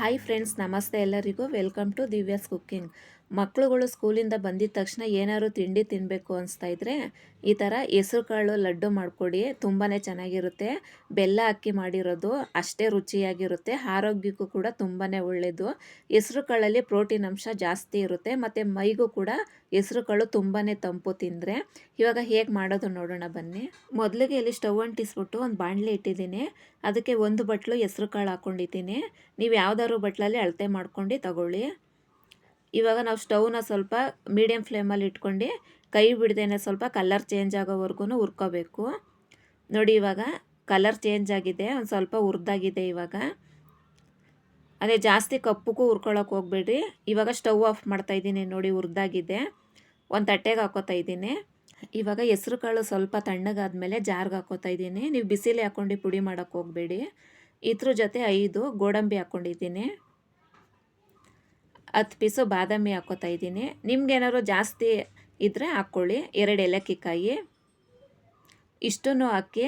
Hi friends ನಮಸ್ತೆ ಎಲ್ಲರಿಗೂ. Welcome to Divya's cooking ಮಕ್ಕಳುಗಳು ಸ್ಕೂಲಿಂದ ಬಂದಿದ ತಕ್ಷಣ ಏನಾದ್ರು ತಿಂಡಿ ತಿನ್ನಬೇಕು ಅನಿಸ್ತಾ ಇದ್ದರೆ ಈ ಥರ ಹೆಸ್ರು ಕಾಳು ಲಡ್ಡು ಮಾಡಿಕೊಡಿ ತುಂಬಾ ಚೆನ್ನಾಗಿರುತ್ತೆ. ಬೆಲ್ಲ ಅಕ್ಕಿ ಮಾಡಿರೋದು ಅಷ್ಟೇ ರುಚಿಯಾಗಿರುತ್ತೆ, ಆರೋಗ್ಯಕ್ಕೂ ಕೂಡ ತುಂಬಾ ಒಳ್ಳೆಯದು ಹೆಸ್ರು ಕಾಳಲ್ಲಿ ಪ್ರೋಟೀನ್ ಅಂಶ ಜಾಸ್ತಿ ಇರುತ್ತೆ, ಮತ್ತು ಮೈಗೂ ಕೂಡ ಹೆಸ್ರು ಕಾಳು ತುಂಬಾ ತಂಪು ತಿಂದರೆ. ಇವಾಗ ಹೇಗೆ ಮಾಡೋದು ನೋಡೋಣ ಬನ್ನಿ. ಮೊದಲಿಗೆ ಇಲ್ಲಿ ಸ್ಟವ್ ಅಂಟಿಸ್ಬಿಟ್ಟು ಒಂದು ಬಾಣಲೆ ಇಟ್ಟಿದ್ದೀನಿ. ಅದಕ್ಕೆ ಒಂದು ಬಟ್ಲು ಹೆಸ್ರು ಕಾಳು ಹಾಕ್ಕೊಂಡಿದ್ದೀನಿ ನೀವು ಯಾವ್ದಾದ್ರು ಬಟ್ಲಲ್ಲಿ ಅಳತೆ ಮಾಡ್ಕೊಂಡು ತಗೊಳ್ಳಿ. ಇವಾಗ ನಾವು ಸ್ಟವ್ನ ಸ್ವಲ್ಪ ಮೀಡಿಯಮ್ ಫ್ಲೇಮಲ್ಲಿ ಇಟ್ಕೊಂಡು ಕೈ ಬಿಡ್ದೇನೆ ಸ್ವಲ್ಪ ಕಲರ್ ಚೇಂಜ್ ಆಗೋವರೆಗೂ ಹುರ್ಕೋಬೇಕು. ನೋಡಿ ಇವಾಗ ಕಲರ್ ಚೇಂಜ್ ಆಗಿದೆ, ಒಂದು ಸ್ವಲ್ಪ ಹುರಿದಾಗಿದೆ ಇವಾಗ. ಅದೇ ಜಾಸ್ತಿ ಕಪ್ಪಕ್ಕೂ ಹುರ್ಕೊಳಕ್ಕೆ ಹೋಗ್ಬೇಡ್ರಿ. ಇವಾಗ ಸ್ಟವ್ ಆಫ್ ಮಾಡ್ತಾ ಇದ್ದೀನಿ, ನೋಡಿ ಹುರಿದಾಗಿದೆ. ಒಂದು ತಟ್ಟೆಗೆ ಹಾಕೋತಾ ಇದ್ದೀನಿ. ಇವಾಗ ಹೆಸ್ರು ಕಾಳು ಸ್ವಲ್ಪ ತಣ್ಣಗಾದ್ಮೇಲೆ ಜಾರ್ಗೆ ಹಾಕೋತಾ ಇದ್ದೀನಿ. ನೀವು ಬಿಸಿಲಿ ಹಾಕ್ಕೊಂಡು ಪುಡಿ ಮಾಡೋಕ್ಕೆ ಹೋಗಬೇಡಿ. ಇದ್ರ ಜೊತೆ ಐದು ಗೋಡಂಬಿ ಹಾಕ್ಕೊಂಡಿದ್ದೀನಿ ಹತ್ತು ಪೀಸು ಬಾದಾಮಿ ಹಾಕೋತಾ ಇದ್ದೀನಿ. ನಿಮ್ಗೇನಾದ್ರು ಜಾಸ್ತಿ ಇದ್ದರೆ ಹಾಕ್ಕೊಳ್ಳಿ. ಎರಡು ಏಲಕ್ಕಿಕಾಯಿ ಇಷ್ಟನ್ನು ಹಾಕಿ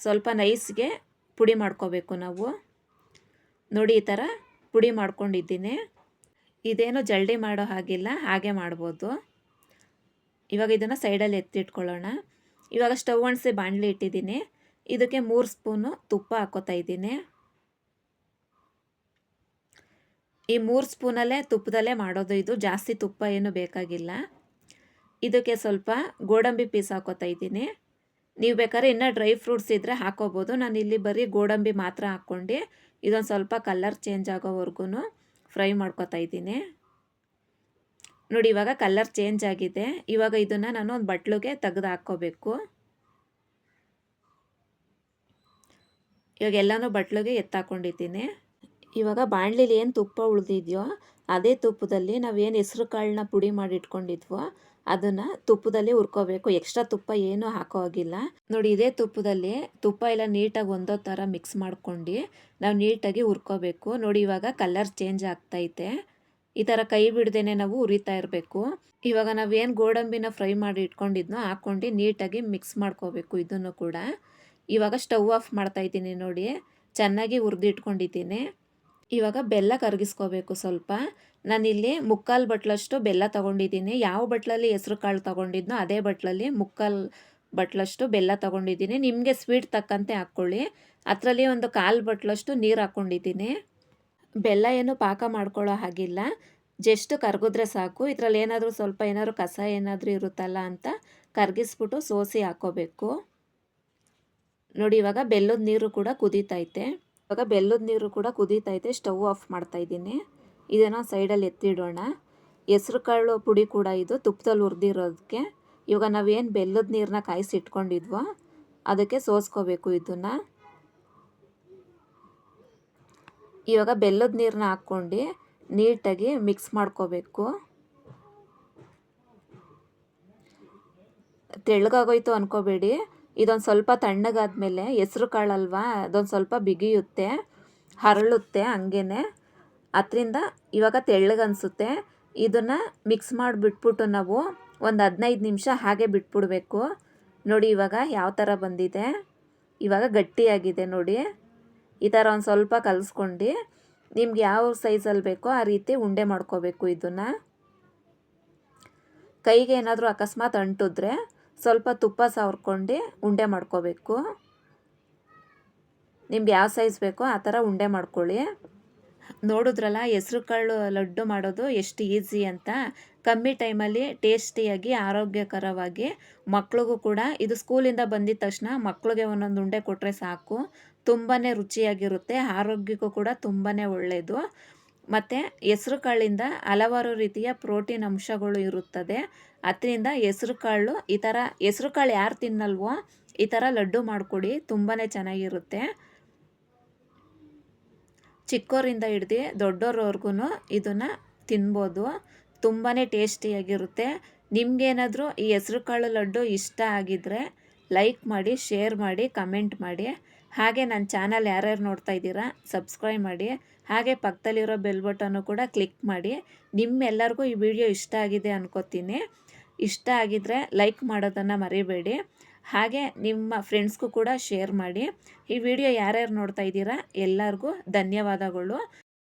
ಸ್ವಲ್ಪ ನೈಸ್ಗೆ ಪುಡಿ ಮಾಡ್ಕೋಬೇಕು ನಾವು. ನೋಡಿ, ಈ ಥರ ಪುಡಿ ಮಾಡ್ಕೊಂಡಿದ್ದೀನಿ. ಇದೇನು ಜಲ್ಡಿ ಮಾಡೋ ಹಾಗಿಲ್ಲ, ಹಾಗೆ ಮಾಡ್ಬೋದು. ಇವಾಗ ಇದನ್ನು ಸೈಡಲ್ಲಿ ಎತ್ತಿಟ್ಕೊಳ್ಳೋಣ. ಇವಾಗ ಸ್ಟವ್ ಒಣಸಿ ಬಾಣಲಿ ಇಟ್ಟಿದ್ದೀನಿ. ಇದಕ್ಕೆ ಮೂರು ಸ್ಪೂನು ತುಪ್ಪ ಹಾಕೋತಾ ಇದ್ದೀನಿ. ಈ ಮೂರು ಸ್ಪೂನಲ್ಲೇ ತುಪ್ಪದಲ್ಲೇ ಮಾಡೋದು. ಇದು ಜಾಸ್ತಿ ತುಪ್ಪ ಏನು ಬೇಕಾಗಿಲ್ಲ. ಇದಕ್ಕೆ ಸ್ವಲ್ಪ ಗೋಡಂಬಿ ಪೀಸ್ ಹಾಕೋತಾ ಇದ್ದೀನಿ. ನೀವು ಬೇಕಾದ್ರೆ ಇನ್ನೂ ಡ್ರೈ ಫ್ರೂಟ್ಸ್ ಇದ್ದರೆ ಹಾಕೋಬೋದು. ನಾನು ಇಲ್ಲಿ ಬರೀ ಗೋಡಂಬಿ ಮಾತ್ರ ಹಾಕ್ಕೊಂಡು ಇದೊಂದು ಸ್ವಲ್ಪ ಕಲರ್ ಚೇಂಜ್ ಆಗೋವರೆಗೂ ಫ್ರೈ ಮಾಡ್ಕೋತಾ ಇದ್ದೀನಿ. ನೋಡಿ, ಇವಾಗ ಕಲರ್ ಚೇಂಜ್ ಆಗಿದೆ. ಇವಾಗ ಇದನ್ನು ನಾನು ಒಂದು ಬಟ್ಲಿಗೆ ತೆಗೆದು ಹಾಕ್ಕೋಬೇಕು. ಇವಾಗ ಎಲ್ಲನೂ ಬಟ್ಲಿಗೆ ಎತ್ತಾಕೊಂಡಿದ್ದೀನಿ. ಇವಾಗ ಬಾಣಲಿಲಿ ಏನು ತುಪ್ಪ ಉಳಿದಿದೆಯೋ, ಅದೇ ತುಪ್ಪದಲ್ಲಿ ನಾವೇನು ಹೆಸ್ರು ಕಾಳನ್ನ ಪುಡಿ ಮಾಡಿ ಇಟ್ಕೊಂಡಿದ್ವೋ ಅದನ್ನು ತುಪ್ಪದಲ್ಲಿ ಹುರ್ಕೋಬೇಕು. ಎಕ್ಸ್ಟ್ರಾ ತುಪ್ಪ ಏನೂ ಹಾಕೋ ಹಾಗಿಲ್ಲ. ನೋಡಿ, ಇದೇ ತುಪ್ಪದಲ್ಲಿ ತುಪ್ಪ ಎಲ್ಲ ನೀಟಾಗಿ ಒಂದೋ ಥರ ಮಿಕ್ಸ್ ಮಾಡ್ಕೊಂಡು ನಾವು ನೀಟಾಗಿ ಹುರ್ಕೋಬೇಕು. ನೋಡಿ, ಇವಾಗ ಕಲರ್ ಚೇಂಜ್ ಆಗ್ತೈತೆ. ಈ ಥರ ಕೈ ಬಿಡ್ದೇನೆ ನಾವು ಉರಿತಾ ಇರಬೇಕು. ಇವಾಗ ನಾವೇನು ಗೋಡಂಬಿನ ಫ್ರೈ ಮಾಡಿ ಇಟ್ಕೊಂಡಿದ್ನೋ ಹಾಕ್ಕೊಂಡು ನೀಟಾಗಿ ಮಿಕ್ಸ್ ಮಾಡ್ಕೋಬೇಕು ಇದನ್ನು ಕೂಡ. ಇವಾಗ ಸ್ಟವ್ ಆಫ್ ಮಾಡ್ತಾ ಇದ್ದೀನಿ ನೋಡಿ. ಚೆನ್ನಾಗಿ ಹುರಿದಿಟ್ಕೊಂಡಿದ್ದೀನಿ. ಇವಾಗ ಬೆಲ್ಲ ಕರಗಿಸ್ಕೋಬೇಕು ಸ್ವಲ್ಪ. ನಾನಿಲ್ಲಿ ಮುಕ್ಕಾಲು ಬಟ್ಲಷ್ಟು ಬೆಲ್ಲ ತೊಗೊಂಡಿದ್ದೀನಿ. ಯಾವ ಬಟ್ಲಲ್ಲಿ ಹೆಸ್ರು ಕಾಳು ತೊಗೊಂಡಿದ್ನೋ ಅದೇ ಬಟ್ಲಲ್ಲಿ ಮುಕ್ಕಾಲು ಬಟ್ಲಷ್ಟು ಬೆಲ್ಲ ತೊಗೊಂಡಿದ್ದೀನಿ. ನಿಮಗೆ ಸ್ವೀಟ್ ತಕ್ಕಂತೆ ಹಾಕ್ಕೊಳ್ಳಿ. ಅದರಲ್ಲಿ ಒಂದು ಕಾಲು ಬಟ್ಲಷ್ಟು ನೀರು ಹಾಕ್ಕೊಂಡಿದ್ದೀನಿ. ಬೆಲ್ಲ ಏನು ಪಾಕ ಮಾಡ್ಕೊಳ್ಳೋ ಹಾಗಿಲ್ಲ. ಜಸ್ಟ್ ಕರಗಿದ್ರೆ ಸಾಕು. ಇದರಲ್ಲಿ ಏನಾದರೂ ಸ್ವಲ್ಪ ಏನಾದರೂ ಕಸ ಏನಾದರೂ ಇರುತ್ತಲ್ಲ ಅಂತ ಕರಗಿಸ್ಬಿಟ್ಟು ಸೋಸಿ ಹಾಕೋಬೇಕು. ನೋಡಿ, ಇವಾಗ ಬೆಲ್ಲದ ನೀರು ಕೂಡ ಕುದೀತೈತೆ. ಇವಾಗ ಬೆಲ್ಲದ ನೀರು ಕೂಡ ಕುದೀತೈತೆ, ಸ್ಟವ್ ಆಫ್ ಮಾಡ್ತಾ ಇದ್ದೀನಿ. ಇದನ್ನು ಸೈಡಲ್ಲಿ ಎತ್ತಿಡೋಣ. ಹೆಸ್ರು ಕಾಳು ಪುಡಿ ಕೂಡ ಇದು, ತುಪ್ಪದಲ್ಲಿ ಹುರಿದಿರೋದಕ್ಕೆ. ಇವಾಗ ನಾವೇನು ಬೆಲ್ಲದ ನೀರನ್ನ ಕಾಯಿಸಿ ಇಟ್ಕೊಂಡಿದ್ವೋ, ಅದಕ್ಕೆ ಸೋಸ್ಕೋಬೇಕು ಇದನ್ನು. ಇವಾಗ ಬೆಲ್ಲದ ನೀರನ್ನ ಹಾಕ್ಕೊಂಡು ನೀಟಾಗಿ ಮಿಕ್ಸ್ ಮಾಡ್ಕೋಬೇಕು. ತೆಳ್ಳಗಾಗೋಯ್ತು ಅನ್ಕೋಬೇಡಿ. ಇದೊಂದು ಸ್ವಲ್ಪ ತಣ್ಣಗಾದ್ಮೇಲೆ ಹೆಸ್ರು ಕಾಳಲ್ವಾ, ಅದೊಂದು ಸ್ವಲ್ಪ ಬಿಗಿಯುತ್ತೆ, ಹರಳುತ್ತೆ ಹಂಗೇ ಅದರಿಂದ ಇವಾಗ ತೆಳ್ಳಗನ್ಸುತ್ತೆ ಇದನ್ನು ಮಿಕ್ಸ್ ಮಾಡಿಬಿಟ್ಬಿಟ್ಟು ನಾವು ಒಂದು ಹದಿನೈದು ನಿಮಿಷ ಹಾಗೆ ಬಿಟ್ಬಿಡ್ಬೇಕು. ನೋಡಿ ಇವಾಗ ಯಾವ ಥರ ಬಂದಿದೆ. ಇವಾಗ ಗಟ್ಟಿಯಾಗಿದೆ ನೋಡಿ. ಈ ಥರ ಒಂದು ಸ್ವಲ್ಪ ಕಲಿಸ್ಕೊಂಡು. ನಿಮ್ಗೆ ಯಾವ ಸೈಜಲ್ಲಿ ಬೇಕೋ ಆ ರೀತಿ ಉಂಡೆ ಮಾಡ್ಕೋಬೇಕು ಇದನ್ನು. ಕೈಗೆ ಏನಾದರೂ ಅಕಸ್ಮಾತ್ ಅಂಟಿದ್ರೆ ಸ್ವಲ್ಪ ತುಪ್ಪ ಸವರ್ಕೊಂಡು ಉಂಡೆ ಮಾಡ್ಕೋಬೇಕು. ನಿಮ್ಗೆ ಯಾವ ಸೈಜ್ ಬೇಕೋ ಆ ಥರ ಉಂಡೆ ಮಾಡ್ಕೊಳ್ಳಿ. ನೋಡಿದ್ರಲ್ಲ ಹೆಸ್ರು ಕಾಳು ಲಡ್ಡು ಮಾಡೋದು ಎಷ್ಟು ಈಸಿ ಅಂತ. ಕಮ್ಮಿ ಟೈಮಲ್ಲಿ ಟೇಸ್ಟಿಯಾಗಿ ಆರೋಗ್ಯಕರವಾಗಿ ಮಕ್ಳಿಗೂ ಕೂಡ ಇದು ಸ್ಕೂಲಿಂದ ಬಂದಿದ ತಕ್ಷಣ ಮಕ್ಳಿಗೆ ಒಂದೊಂದು ಉಂಡೆ ಕೊಟ್ಟರೆ ಸಾಕು. ತುಂಬಾ ರುಚಿಯಾಗಿರುತ್ತೆ, ಆರೋಗ್ಯಕ್ಕೂ ಕೂಡ ತುಂಬಾ ಒಳ್ಳೆಯದು ಮತ್ತು ಹೆಸ್ರು ಕಾಳಿಂದ ಹಲವಾರು ರೀತಿಯ ಪ್ರೋಟೀನ್ ಅಂಶಗಳು ಇರುತ್ತದೆ. ಅದರಿಂದ ಹೆಸ್ರು ಕಾಳು ಈ ಥರ ಹೆಸ್ರು ಕಾಳು ಯಾರು ತಿನ್ನಲ್ವೋ ಈ ಥರ ಲಡ್ಡು ಮಾಡಿಕೊಡಿ ತುಂಬಾ ಚೆನ್ನಾಗಿರುತ್ತೆ. ಚಿಕ್ಕೋರಿಂದ ಹಿಡ್ದು ದೊಡ್ಡೋರವ್ರಿಗೂ ಇದನ್ನು ತಿನ್ಬೋದು ತುಂಬಾ ಟೇಸ್ಟಿಯಾಗಿರುತ್ತೆ. ನಿಮಗೇನಾದರೂ ಈ ಹೆಸ್ರು ಕಾಳು ಲಡ್ಡು ಇಷ್ಟ ಆಗಿದ್ದರೆ ಲೈಕ್ ಮಾಡಿ, ಶೇರ್ ಮಾಡಿ, ಕಮೆಂಟ್ ಮಾಡಿ. ಹಾಗೆ ನನ್ನ ಚಾನಲ್ ಯಾರ್ಯಾರು ನೋಡ್ತಾ ಇದ್ದೀರಾ, ಸಬ್ಸ್ಕ್ರೈಬ್ ಮಾಡಿ. ಹಾಗೆ ಪಕ್ಕದಲ್ಲಿರೋ ಬೆಲ್ ಬಟನ್ನು ಕೂಡ ಕ್ಲಿಕ್ ಮಾಡಿ. ನಿಮ್ಮೆಲ್ಲರಿಗೂ ಈ ವಿಡಿಯೋ ಇಷ್ಟ ಆಗಿದೆ ಅನ್ಕೋತೀನಿ. ಇಷ್ಟ ಆಗಿದ್ದರೆ ಲೈಕ್ ಮಾಡೋದನ್ನು ಮರಿಬೇಡಿ. ಹಾಗೆ ನಿಮ್ಮ ಫ್ರೆಂಡ್ಸ್ಗೂ ಕೂಡ ಶೇರ್ ಮಾಡಿ. ಈ ವಿಡಿಯೋ ಯಾರ್ಯಾರು ನೋಡ್ತಾ ಇದ್ದೀರಾ ಎಲ್ಲರಿಗೂ ಧನ್ಯವಾದಗಳು.